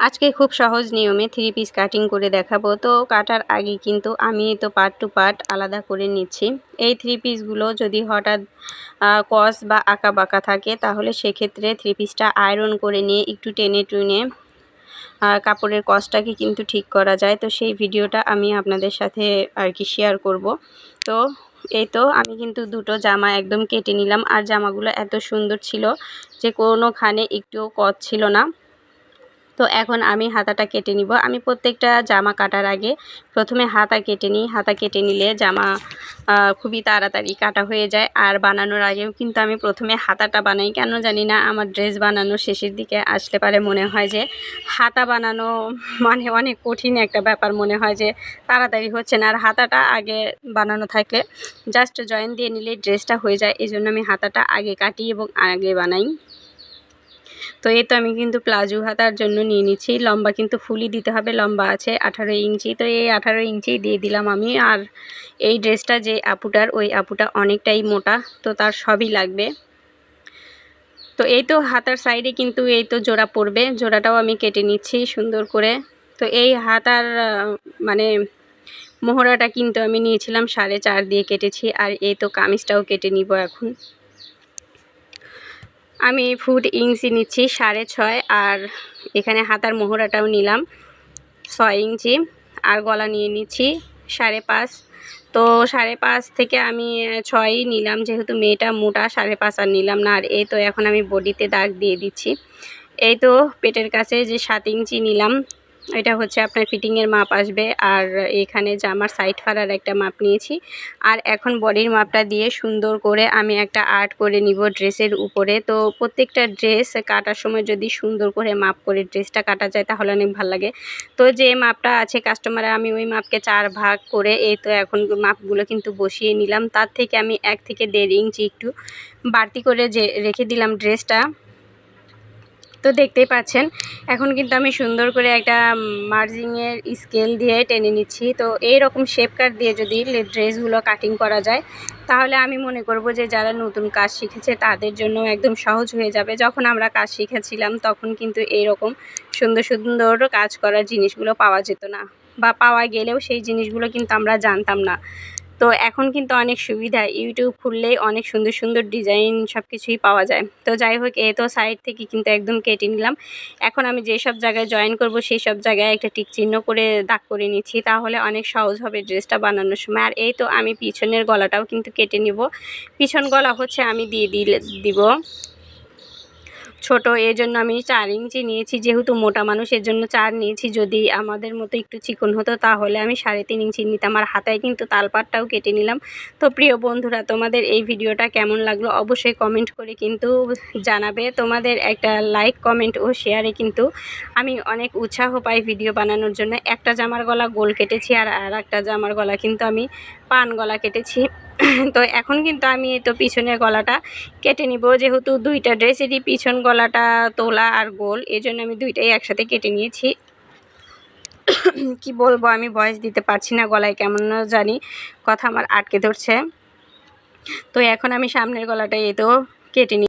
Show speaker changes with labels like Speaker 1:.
Speaker 1: আজকে খুব সহজ নিয়মে থ্রি পিস কাটিং করে দেখাবো। তো কাটার আগে কিন্তু আমি তো পার্ট টু পার্ট আলাদা করে নিচ্ছি। এই থ্রি পিসগুলো যদি হঠাৎ কস বা আঁকা বাঁকা থাকে, তাহলে সেক্ষেত্রে থ্রি পিসটা আয়রন করে নিয়ে একটু টেনে টুনে কাপড়ের কসটাকে কিন্তু ঠিক করা যায়। তো সেই ভিডিওটা আমি আপনাদের সাথে আর কি শেয়ার করব। তো এই তো আমি কিন্তু দুটো জামা একদম কেটে নিলাম। আর জামাগুলো এত সুন্দর ছিল যে কোনোখানে একটুও কচ ছিল না। তো এখন আমি হাতাটা কেটে নিব। আমি প্রত্যেকটা জামা কাটার আগে প্রথমে হাতা কেটে নিই। হাতা কেটে নিলে জামা খুবই তাড়াতাড়ি কাটা হয়ে যায়। আর বানানোর আগেও কিন্তু আমি প্রথমে হাতাটা বানাই। কেন জানি না, আমার ড্রেস বানানো শেষের দিকে আসলে পারে মনে হয় যে হাতা বানানো মানে অনেক কঠিন একটা ব্যাপার মনে হয় যে তাড়াতাড়ি হচ্ছে না। আর হাতাটা আগে বানানো থাকলে জাস্ট জয়েন দিয়ে নিলেই ড্রেসটা হয়ে যায়। এই জন্য আমি হাতাটা আগে কাটি এবং আগে বানাই। তো এই তো আমি কিন্তু প্লাজো হাতার জন্য নিয়ে নিচ্ছি। লম্বা কিন্তু ফুলই দিতে হবে, লম্বা আছে আঠারো ইঞ্চি। তো এই আঠারো ইঞ্চি দিয়ে দিলাম আমি। আর এই ড্রেসটা যে আপুটার, ওই আপুটা অনেকটাই মোটা, তো তার সবই লাগবে। তো এই তো হাতার সাইডে কিন্তু এই তো জোড়া পড়বে। জোড়াটাও আমি কেটে নিচ্ছি সুন্দর করে। তো এই হাতার মানে মোহরাটা কিন্তু আমি নিয়েছিলাম সাড়ে চার দিয়ে কেটেছি। আর এই তো কামিজটাও কেটে নিব এখন। আমি ফুট ইঞ্চি নিচ্ছি সাড়ে ছয়, আর এখানে হাতার মোহরাটাও নিলাম ছয় ইঞ্চি, আর গলা নিয়ে নিচ্ছি সাড়ে পাঁচ। তো সাড়ে পাঁচ থেকে আমি ছয়ই নিলাম, যেহেতু মেয়েটা মোটা, সাড়ে পাঁচ আর নিলাম না, আর এই তো এখন আমি বডিতে দাগ দিয়ে দিচ্ছি। এই তো পেটের কাছে যে সাত ইঞ্চি নিলাম এটা হচ্ছে আপনার ফিটিংয়ের মাপ আসবে। আর এখানে জামার সাইড ফাড়ার একটা মাপ নিয়েছি। আর এখন বডির মাপটা দিয়ে সুন্দর করে আমি একটা আর্ট করে নিব ড্রেসের উপরে। তো প্রত্যেকটা ড্রেস কাটার সময় যদি সুন্দর করে মাপ করে ড্রেসটা কাটা যায়, তাহলে অনেক ভালো লাগে। তো যে মাপটা আছে কাস্টমারে আমি ওই মাপকে চার ভাগ করে এই তো এখন মাপগুলো কিন্তু বসিয়ে নিলাম। তার থেকে আমি এক থেকে দেড় ইঞ্চি একটু বাড়তি করে যে রেখে দিলাম ড্রেসটা তো দেখতেই পাচ্ছেন, এখন কিন্তু আমি সুন্দর করে একটা মার্জিংয়ের স্কেল দিয়ে টেনে নিচ্ছি। তো এই রকম শেপ কাট দিয়ে যদি ড্রেসগুলো কাটিং করা যায়, তাহলে আমি মনে করব যে যারা নতুন কাজ শিখেছে, তাদের জন্য একদম সহজ হয়ে যাবে। যখন আমরা কাজ শিখেছিলাম, তখন কিন্তু এই রকম সুন্দর সুন্দর কাজ করার জিনিসগুলো পাওয়া যেত না। বা পাওয়া গেলেও সেই জিনিসগুলো কিন্তু আমরা জানতাম না। তো এখন কিন্তু অনেক সুবিধা। ইউটিউব খুললেই অনেক সুন্দর সুন্দর ডিজাইন সব কিছুই পাওয়া যায়। তো যাই হোক, এ তো সাইড থেকে কিন্তু একদম কেটে নিলাম। এখন আমি যেসব জায়গায় জয়েন করব সেই সব জায়গায় একটা টিক চিহ্ন করে দাগ করে নিচ্ছি। তাহলে অনেক সহজ হবে ড্রেসটা বানানোর সময়। আর এই তো আমি পিছনের গলাটাও কিন্তু কেটে নিব। পিছন গলা হচ্ছে আমি দিয়ে দিলে, দিব। ছোট এর জন্য আমি চার ইঞ্চি নিয়েছি। যেহেতু মোটা মানুষ এর জন্য চার নিয়েছি, যদি আমাদের মতো একটু চিকন হতো, তাহলে আমি সাড়ে তিন ইঞ্চি নিতাম। আর হাতায় কিন্তু তালপাটটাও কেটে নিলাম। তো প্রিয় বন্ধুরা, তোমাদের এই ভিডিওটা কেমন লাগল অবশ্যই কমেন্ট করে কিন্তু জানাবে। তোমাদের একটা লাইক কমেন্ট ও শেয়ারে কিন্তু আমি অনেক উৎসাহ পাই ভিডিও বানানোর জন্য। একটা জামার গলা গোল কেটেছি আর আর একটা জামার গলা কিন্তু আমি পান গলা কেটেছি। তো এখন কিন্তু আমি তো পিছনের গলাটা কেটে নিব। যেহেতু দুইটা ড্রেসেরই পিছন গলাটা তোলা আর গোল এই জন্য আমি দুইটাই একসাথে কেটে নিয়েছি। কি বলব, আমি বয়স দিতে পারছি না গলায়, কেমন জানি কথা আমার আটকে ধরছে। তো এখন আমি সামনের গলাটা এ তো কেটে নিই